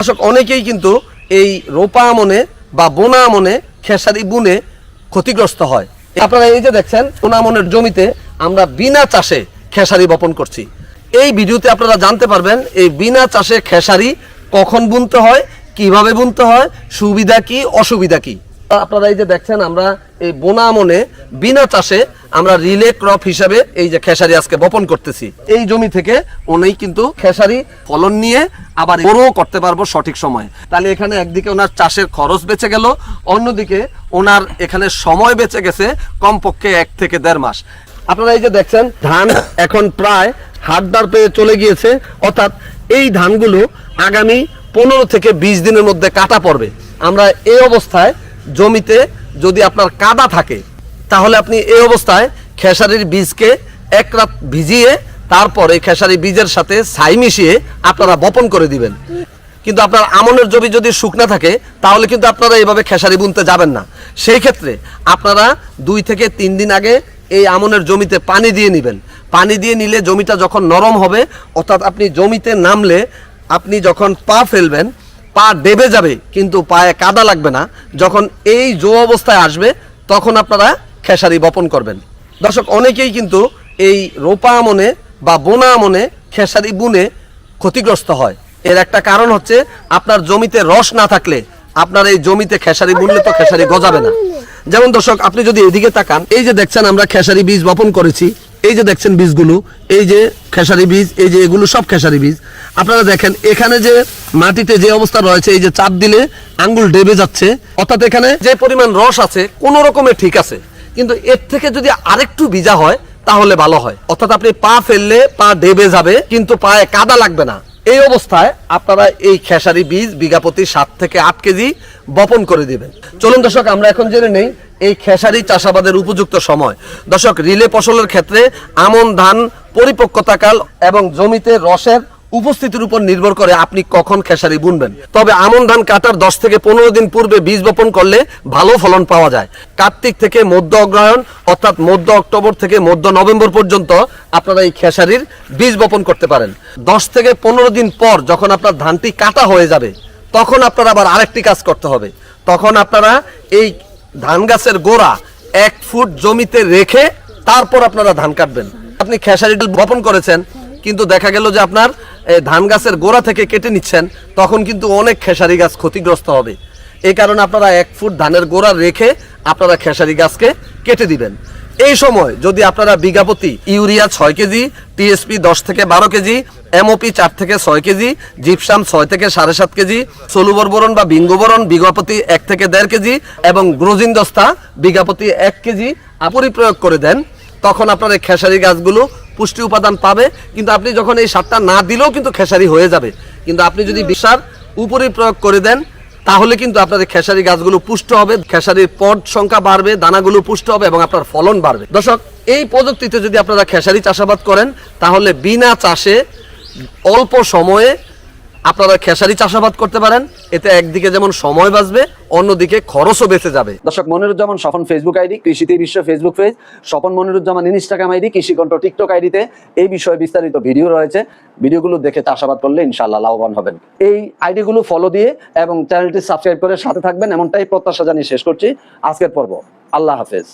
দর্শক অনেকেই কিন্তু এই রোপা আমনে বা বোনা আমনে, খেসারি বুনে ক্ষতিগ্রস্ত হয়। আপনারা এই যে দেখছেন, বোনা আমনের জমিতে আমরা বিনা চাষে খেসারি বপন করছি। এই ভিডিওতে আপনারা জানতে পারবেন, এই বিনা চাষে খেসারি কখন বুনতে হয়, কীভাবে বুনতে হয়, সুবিধা কি, অসুবিধা কি? আপনারা এই যে দেখছেন, আমরা এই বোনা আমনে বিনা চাষে আমরা রিলে ক্রপ হিসাবে এই যে খেসারি আজকে বপন করতেছি। এই জমি থেকে উনি কিন্তু খেসারি ফলন নিয়ে আবার বড়ও করতে পারব সঠিক সময়। তাহলে এখানে একদিকে ওনার চাষের খরচ বেঁচে গেল, অন্যদিকে ওনার এখানে সময় বেঁচে গেছে কমপক্ষে এক থেকে দেড় মাস। আপনারা এই যে দেখছেন, ধান এখন প্রায় হাটদার পেয়ে চলে গিয়েছে, অর্থাৎ এই ধানগুলো আগামী পনেরো থেকে বিশ দিনের মধ্যে কাটা পড়বে। আমরা এই অবস্থায় জমিতে যদি আপনার কাদা থাকে, তাহলে আপনি এই অবস্থায় খেসারির বীজকে এক রাত ভিজিয়ে, তারপরে খেসারি বীজের সাথে ছাই মিশিয়ে আপনারা বপন করে দিবেন। কিন্তু আপনার আমনের জমি যদি শুকনা থাকে, তাহলে কিন্তু আপনারা এইভাবে খেসারি বুনতে যাবেন না। সেই ক্ষেত্রে আপনারা দুই থেকে তিন দিন আগে এই আমনের জমিতে পানি দিয়ে নেবেন। পানি দিয়ে নিলে জমিটা যখন নরম হবে, অর্থাৎ আপনি জমিতে নামলে আপনি যখন পা ফেলবেন পা ডেবে যাবে, কিন্তু পায়ে কাদা লাগবে না। যখন এই জো অবস্থায় আসবে, তখন আপনারা খেসারি বপন করবেন। দর্শক, অনেকেই কিন্তু এই রোপা আমনে বা বোনা আমনে খেসারি বুনে ক্ষতিগ্রস্ত হয়। এর একটা কারণ হচ্ছে, আপনার জমিতে রস না থাকলে আপনার এই জমিতে খেসারি বুনলে তো খেসারি গজাবে না। যেমন দর্শক, আপনি যদি এদিকে তাকান, এই যে দেখছেন আমরা খেসারি বীজ বপন করেছি এই যে দেখছেন বীজগুলো, এই যে খেসারি বীজ, এই যে এগুলো সব খেসারি বীজ। আপনারা দেখেন, এখানে যে মাটিতে যে অবস্থা রয়েছে, এই যে চাপ দিলে আঙ্গুল ডেবে যাচ্ছে। অর্থাৎ এখানে যে পরিমাণ রস আছে, কোন রকমে ঠিক আছে। কিন্তু এর থেকে যদি আরেকটু ভিজা হয়, তাহলে ভালো হয়। অর্থাৎ আপনি পা ফেললে পা ডেবে যাবে, কিন্তু পায়ে কাদা লাগবে না। এই অবস্থায় আপনারা এই খেসারি বীজ বিঘাপতি সাত থেকে আট কেজি বপন করে দিবেন। চলুন দর্শক, আমরা এখন জেনে নেই এই খেসারি চাষাবাদের উপযুক্ত সময়। দর্শক, রিলে ফসলের ক্ষেত্রে আমন ধান পরিপক্কতাকাল এবং জমিতে রসের উপস্থিতির উপর নির্ভর করে আপনি কখন খেসারি বুনবেন। তবে আমন ধান কাটার দশ থেকে পনেরো দিন পূর্বে বীজ বপন করলে ভালো ফলন পাওয়া যায়। কার্তিক থেকে মধ্য অগ্রহায়ণ, অর্থাৎ মধ্য অক্টোবর থেকে মধ্য নভেম্বর পর্যন্ত আপনারা এই খেসারির বীজ বপন করতে পারেন। দশ থেকে পনেরো দিন পর যখন আপনার ধানটি কাটা হয়ে যাবে, তখন আপনার আবার আরেকটি কাজ করতে হবে। তখন আপনারা এই ধান গাছের গোড়া এক ফুট জমিতে রেখে তারপর আপনারা ধান কাটবেন। আপনি খেসারি বপন করেছেন, কিন্তু দেখা গেল যে আপনার ধান গাছের গোড়া থেকে কেটে নিচ্ছেন, তখন কিন্তু অনেক খেসারি গাছ ক্ষতিগ্রস্ত হবে। এই কারণে আপনারা এক ফুট ধানের গোড়া রেখে আপনারা খেসারি গাছকে কেটে দিবেন। এই সময় যদি আপনারা বিঘাপতি ইউরিয়া ছয় কেজি, টিএসপি দশ থেকে বারো কেজি, এমওপি চার থেকে ছয় কেজি, জিপসাম ছয় থেকে সাড়ে সাত কেজি, সলুবরবরণ বা বিঙ্গবরণ বিঘাপতি এক থেকে দেড় কেজি এবং গ্রোজিন দস্তা বিঘাপতি এক কেজি আপরি প্রয়োগ করে দেন, তখন আপনার খেসারি গাছগুলো পুষ্টি উপাদান পাবে, কিন্তু আপনি যখন এই সারটা না দিলেও কিন্তু খেসারি হয়ে যাবে। কিন্তু আপনি যদি বিষার উপরে প্রয়োগ করে দেন, তাহলে কিন্তু আপনাদের খেসারি গাছগুলো পুষ্ট হবে, খেসারির পট সংখ্যা বাড়বে, দানাগুলো পুষ্ট হবে এবং আপনার ফলন বাড়বে। দর্শক, এই প্রযুক্তিতে যদি আপনারা খেসারি চাষাবাদ করেন, তাহলে বিনা চাষে অল্প সময়ে আপনারা খেসারি চাষাবাদ করতে পারেন, এতে একদিকে যেমন সময় বাঁচবে, অন্যদিকে খরচও বেঁচে যাবে। দর্শক, মনিরুজ্জামান স্বপন ফেসবুক আইডি কৃষিতে বিশ্ব Facebook page Swapan Moniruzzaman Instagram ID Krishikontho TikTok আইডিতে এই বিষয়ে বিস্তারিত ভিডিও রয়েছে। ভিডিওগুলো দেখে চাষাবাদ করলে ইনশাল্লাহ লাভবান হবেন। এই আইডিগুলো ফলো দিয়ে এবং চ্যানেলটি সাবস্ক্রাইব করে সাথে থাকবেন, এমনটাই প্রত্যাশা জানিয়ে শেষ করছি। আজকের পর্ব, আল্লাহ হাফেজ।